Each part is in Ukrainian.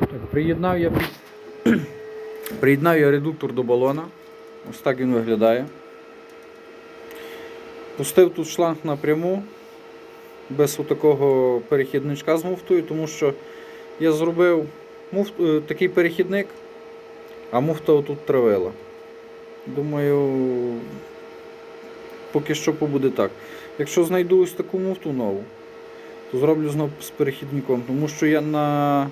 Так, приєднав я приєднав я редуктор до балона. Ось так він виглядає. Пустив тут шланг напряму, без такого перехідничка з муфтою, тому що я зробив муфт, е, такий перехідник, а муфта отут травила. Думаю, поки що побуде так. Якщо знайду ось таку муфту нову, то зроблю знову з перехідником, тому що я на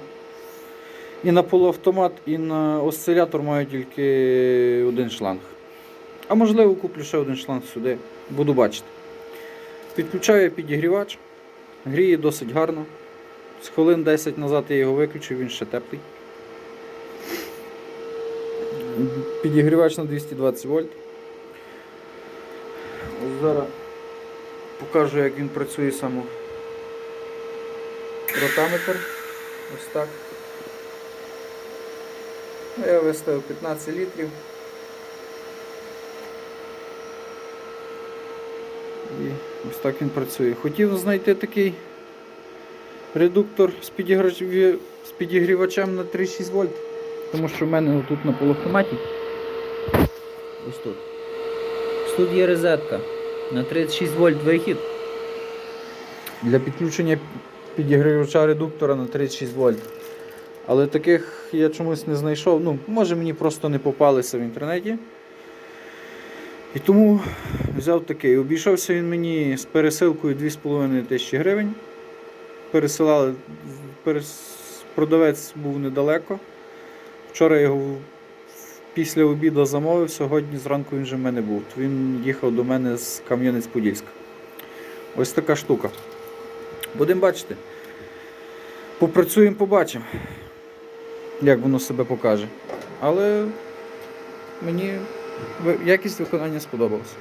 і на полуавтомат, і на осцилятор маю тільки один шланг. А можливо куплю ще один шланг сюди, буду бачити. Підключаю підігрівач, гріє досить гарно. З хвилин 10 назад я його виключив, він ще теплий. Підігрівач на 220 вольт. Ось зараз покажу, як він працює саме ротаметр. Ось так. Я виставив 15 літрів. І ось так він працює. Хотів знайти такий редуктор з підігрівачем на 3,6 вольт. Тому що в мене тут на полуавтоматі. Ось тут. Ось тут є розетка на 36 вольт вихід. Для підключення підігрівача редуктора на 36 вольт. Але таких я чомусь не знайшов. Ну, може мені просто не попалися в інтернеті. І тому взяв такий. Обійшовся він мені з пересилкою 2,5 тисячі гривень. Пересилали, перес... продавець був недалеко. Вчора його після обіду замовив, сьогодні зранку він вже в мене був. Він їхав до мене з Кам'янець-Подільська. Ось така штука. Будемо бачити. Попрацюємо, побачимо, як воно себе покаже. Але мені якість виконання сподобалася.